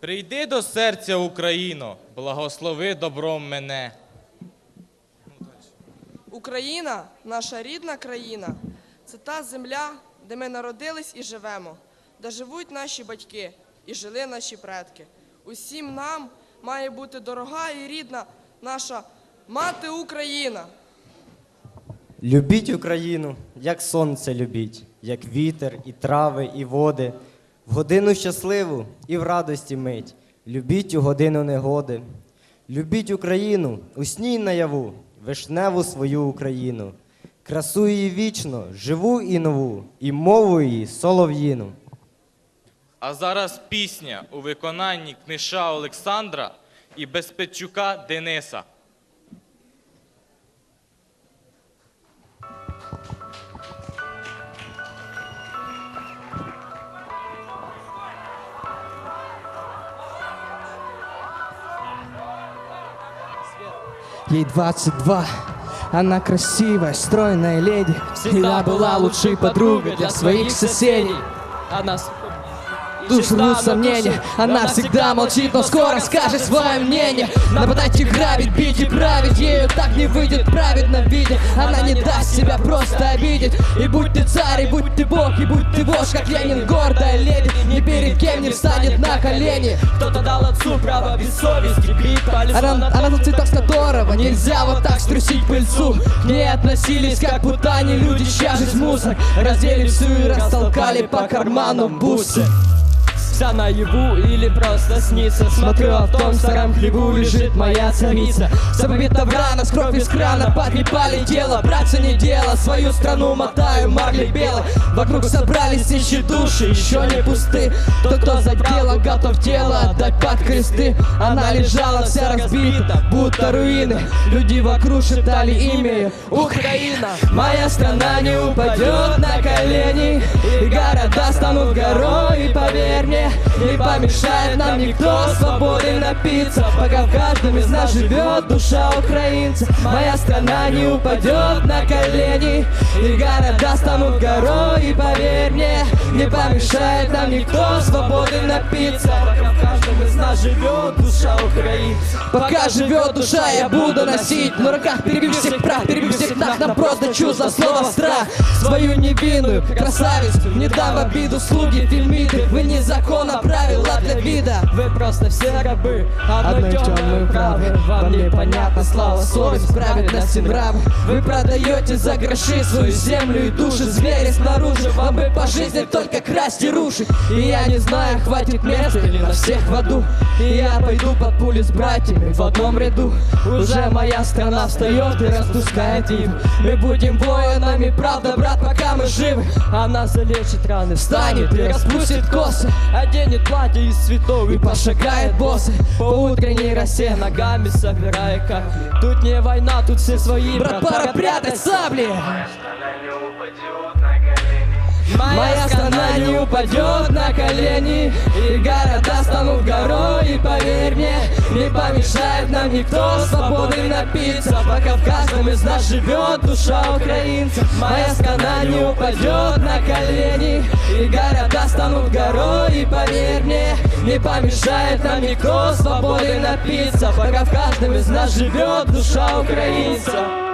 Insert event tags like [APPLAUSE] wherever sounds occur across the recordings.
Прийди до серця Україно, благослови добром мене. Україна, наша рідна країна, це та земля, де ми народились і живемо, де живуть наші батьки і жили наші предки. Усім нам має бути дорога і рідна наша мати Україна. Любіть Україну, як сонце любіть, як вітер, і трави, і води, в годину щасливу і в радості мить. Любіть у годину негоди. Любіть Україну, у сні й наяву, вишневу свою Україну, красу її вічно, живу і нову, і мову її солов'їну. А зараз пісня у виконанні книша Олександра і Безпечука Дениса. Ей 22, она красивая, стройная леди. Всегда была лучшей подругой для своих соседей. Она с- Душ рвут сомнения Она всегда молчит, но скоро скажет свое мнение. Нападать и грабить, бить и править. Ею так не выйдет праведно видеть. Она не даст себя просто обидеть. И будь ты царь, и будь ты бог, и будь ты вождь Как Ленин гордая леди. Ни перед кем не встанет на колени. Кто-то дал отцу право без совести бить по лицу она, на она тот цветок, с которого нельзя вот так струсить пыльцу. К ней относились, как будто они люди, чья жизнь мусор. Раздели всю и растолкали по карманам бусы Вся наяву или просто снится. Смотрю, а в том старом хлеву лежит моя царица. Забыта в ранах, кровь из крана, потрепали тело Браться не дело, свою страну мотаю марли белой. Вокруг собрались тысячи души, еще не пусты. Тот, кто за дело, готов тело отдать под кресты. Она лежала вся разбита, будто руины. Люди вокруг шептали имя Украина Моя страна не упадет на колени И города станут горой, поверь мне Не помешает нам никто свободы напиться Пока в каждом из нас живет душа украинца. Моя страна не упадет на колени И города станут горой, и поверь мне Не помешает нам никто свободы напиться Пока в каждом из нас живет душа украинца. Пока живет душа, я буду носить На руках перебив всех Нам просто чувство слова страх. Свою невинную красавицу. Не дам в обиду слуги фильмиты Вы не закона правила для вида. Вы просто все рабы. Одной темной правды Вам непонятна слава, совесть, праведность и нравы Вы продаете за гроши свою землю и души. Звери снаружи, вам бы по жизни только красть и рушить. И я не знаю, хватит места или на всех в аду. И я пойду под пули с братьями в одном ряду. Уже моя страна встает и распускает им Мы будем воинами, правда, брат, пока мы живы. Она залечит раны, Встанет и распустит косы. Оденет платье из цветов И пошагает боссы. По утренней росе Ногами собирая капли. Тут не война, тут все свои Брат, пора прятать сабли. Моя Моя страна не упадет на колени. И города станут горой И поверь мне, не помешает нам никто Свободы напиться Пока в каждом из нас живет душа украинца. Моя страна не упадет на колени И города станут горой И поверь мне, не помешает нам никто Свободы напиться Пока в каждом из нас живет душа украинца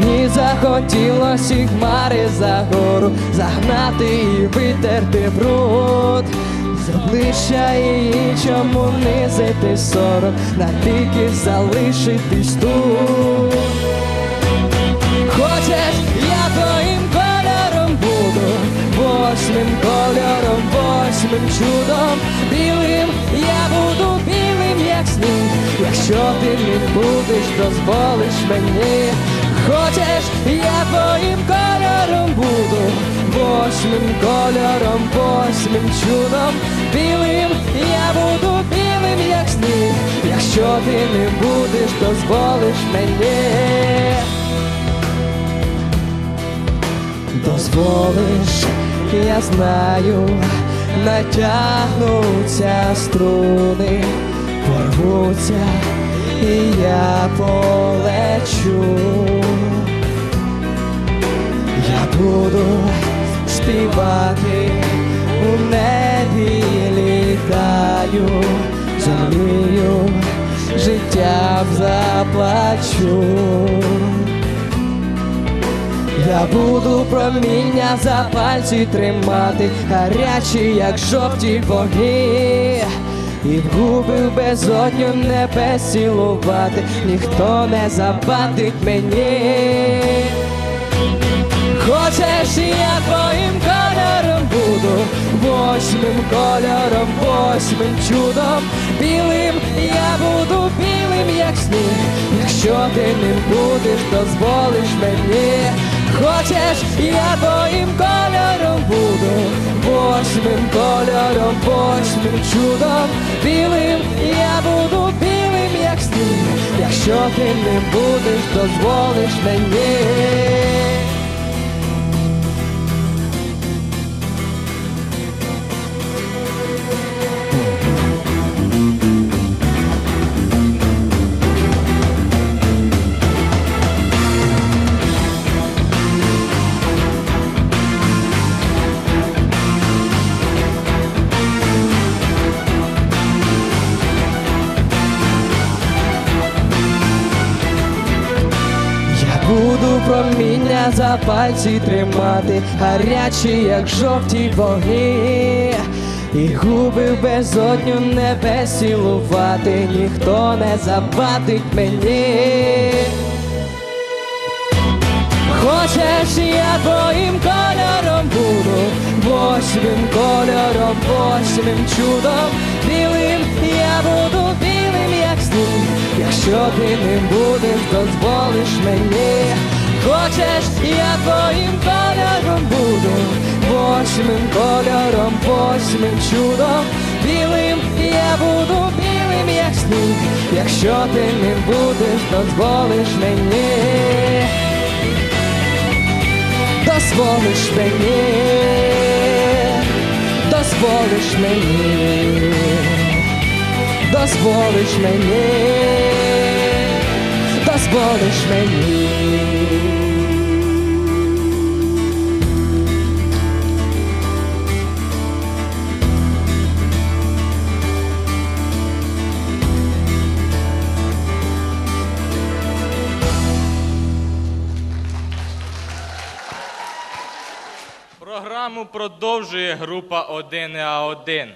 Мені захотілося хмари за гору загнати і витерти бруд з обличчя її чому низити сором, навіки залишитись тут. Хочеш, я твоїм кольором буду, восьмим кольором, восьмим чудом, білим, я буду білим, як сніг. Якщо ти не будеш, дозволиш мені. Хочеш, я твоїм кольором буду, восьмим кольором, восьмим чудом, білим, я буду білим, як сніг. Якщо ти не будеш, дозволиш мені. дозволиш, я знаю, натягнуться струни, порвуться, і я полечу. Співати у небі літаю, землею життям заплачу. Я буду проміння за пальці тримати, гарячі, як жовті вогні, і в губи в безодню небес цілувати, ніхто не завадить мені. Хочеш, я твоїм кольором буду, восьмим кольором, восьмим чудом, білим я буду білим, як сніг. Якщо ти не будеш, дозволиш мені. Хочеш, я твоїм кольором буду, восьмим кольором, восьмим чудом, білим я буду білим, як сніг. Якщо ти не будеш, дозволиш мені. Буду проміння за пальці тримати, гарячі, як жовті вогні, і губи в безодню небес цілувати, ніхто не завадить мені. Хочеш, я твоїм кольором буду, восьмим кольором, восьмим чудом, білим я буду білим, як сніг. Якщо ти не будеш, дозволиш мені. Хочеш, я твоїм кольором буду, восьмим кольором, восьмим чудом, білим я буду білим, як сніг. Якщо ти не будеш, дозволиш мені. Дозволиш мені, дозволиш мені, дозволиш мені, дозволиш мені. Програму продовжує група 1А1.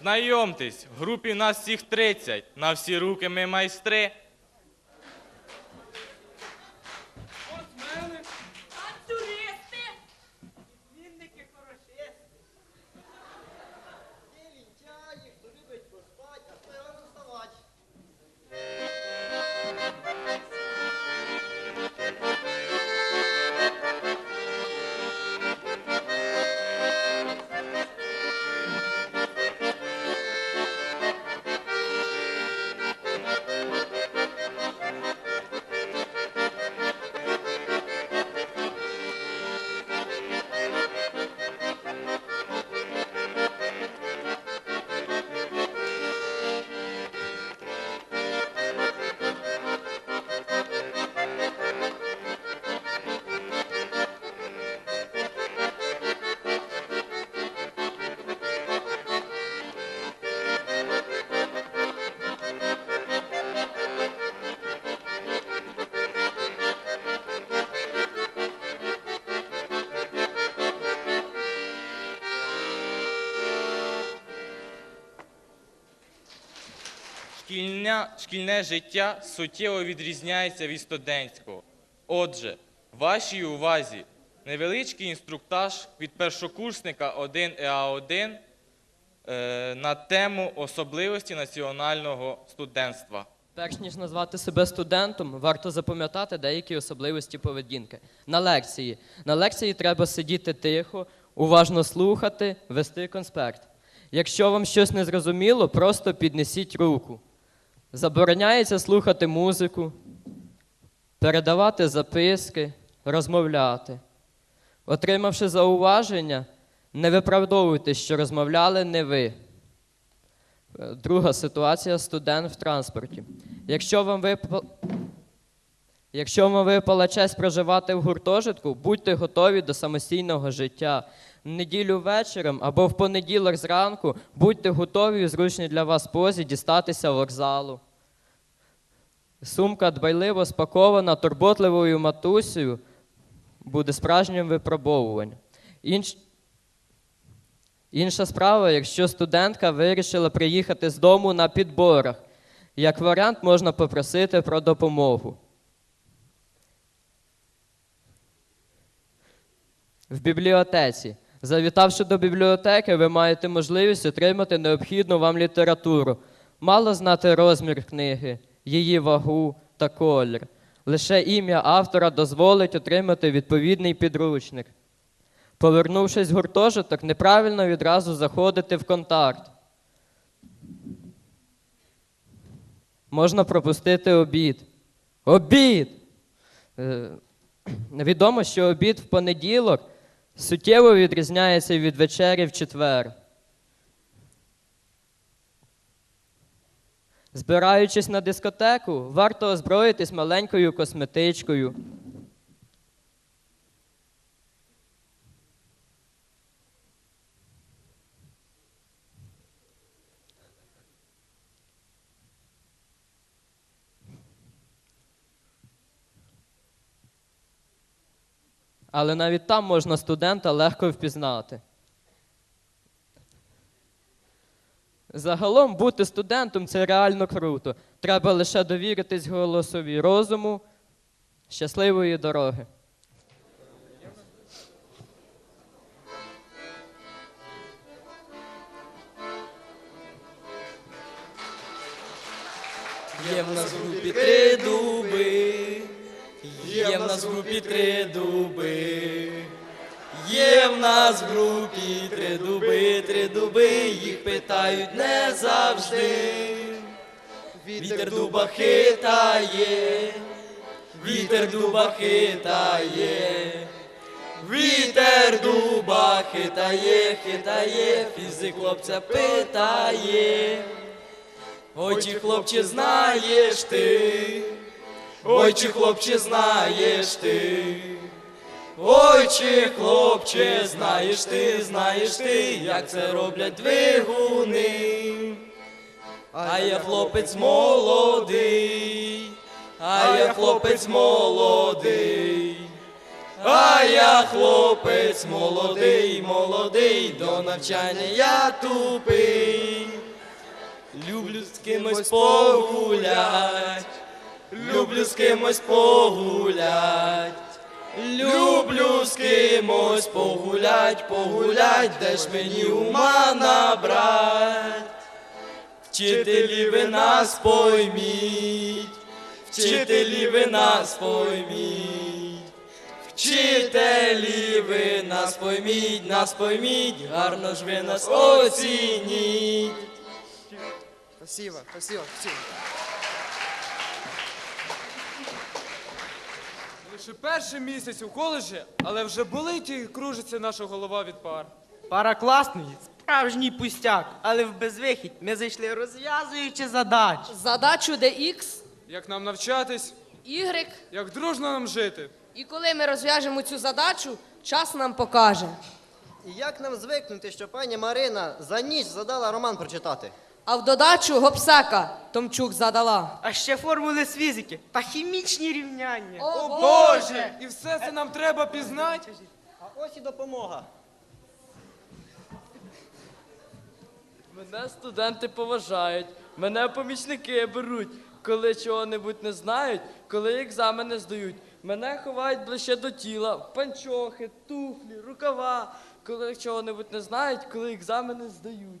Знайомтесь, в групі нас всіх 30, на всі руки ми майстри. Шкільня, шкільне життя суттєво відрізняється від студентського. Отже, вашій увазі невеличкий інструктаж від першокурсника 1 ЕА1 е, на тему особливості національного студентства. Перш ніж назвати себе студентом, варто запам'ятати деякі особливості поведінки. На лекції. На лекції треба сидіти тихо, уважно слухати, вести конспект. Якщо вам щось не зрозуміло, просто піднесіть руку. Забороняється слухати музику, передавати записки, розмовляти. Отримавши зауваження, не виправдовуйте, що розмовляли не ви. Е, Друга ситуація студент в транспорті. Якщо вам випала, Якщо вам випала честь проживати в гуртожитку, будьте готові до самостійного життя. Неділю вечором або в понеділок зранку будьте готові в зручній для вас позі дістатися вокзалу. Сумка дбайливо спакована турботливою матусею буде справжнім випробовуванням. Інш... Інша справа, якщо студентка вирішила приїхати з дому на підборах, як варіант можна попросити про допомогу. В бібліотеці. Завітавши до бібліотеки, ви маєте можливість отримати необхідну вам літературу. Мало знати розмір книги, її вагу та колір. Лише ім'я автора дозволить отримати відповідний підручник. Повернувшись в гуртожиток, неправильно відразу заходити в контакт. Можна пропустити обід. Обід! Е, [CLEARS THROAT] Відомо, що обід в понеділок суттєво відрізняється від вечері в четвер. Збираючись на дискотеку, варто озброїтись маленькою косметичкою. Але навіть там можна студента легко впізнати. Загалом бути студентом це реально круто. Треба лише довіритись голосові розуму. Щасливої дороги. Є в нас групі три дуби, є в нас в групі три дуби, є в нас в групі три дуби, три дуби, їх питають не завжди. Вітер дуба хитає, вітер дуба хитає, вітер дуба хитає, хитає, фізик хлопця питає. Ой, чи хлопче знаєш ти, ой, чи хлопче знаєш ти, ой, чи хлопче знаєш ти, знаєш ти, як це роблять двигуни. А я хлопець молодий, а я хлопець молодий, а я хлопець молодий, молодий, до навчання я тупий. Люблю з кимось погулять, люблю з кимось погулять, люблю з кимось погулять, погулять, де ж мені ума набрать. Вчителі ви нас пойміть, вчителі ви нас пойміть, вчителі ви нас пойміть, нас пойміть, гарно ж ви нас оцініть. Спасибо, спасибо, спасибо. Лише перший місяць у коледжі, але вже болить і кружиться наша голова від пар. Пара класний, справжній пустяк, але в безвихідь ми зайшли розв'язуючи задач. Задачу DX, Як нам навчатись, Y, як дружно нам жити. і коли ми розв'яжемо цю задачу, час нам покаже. І як нам звикнути, що пані Марина за ніч задала роман прочитати? А в додачу гопсека Томчук задала. А ще формули з фізики та хімічні рівняння. О, Боже! І все це нам треба пізнати. А ось і допомога. Мене студенти поважають, мене помічники беруть, коли чого-небудь не знають, коли екзамени здають. Мене ховають ближче до тіла, панчохи, туфлі, рукава, коли чого-небудь не знають, коли екзамени здають.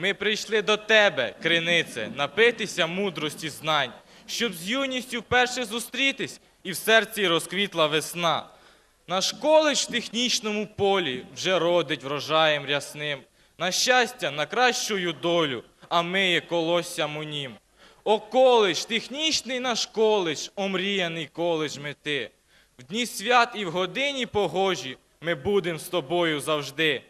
Ми прийшли до тебе, кринице, напитися мудрості знань, щоб з юністю вперше зустрітись і в серці розквітла весна. Наш коледж в технічному полі вже родить врожаєм рясним. На щастя, на кращую долю, а ми є колоссям у нім. О, коледж, технічний наш коледж, омріяний коледж мети. В дні свят і в годині погожі ми будем з тобою завжди.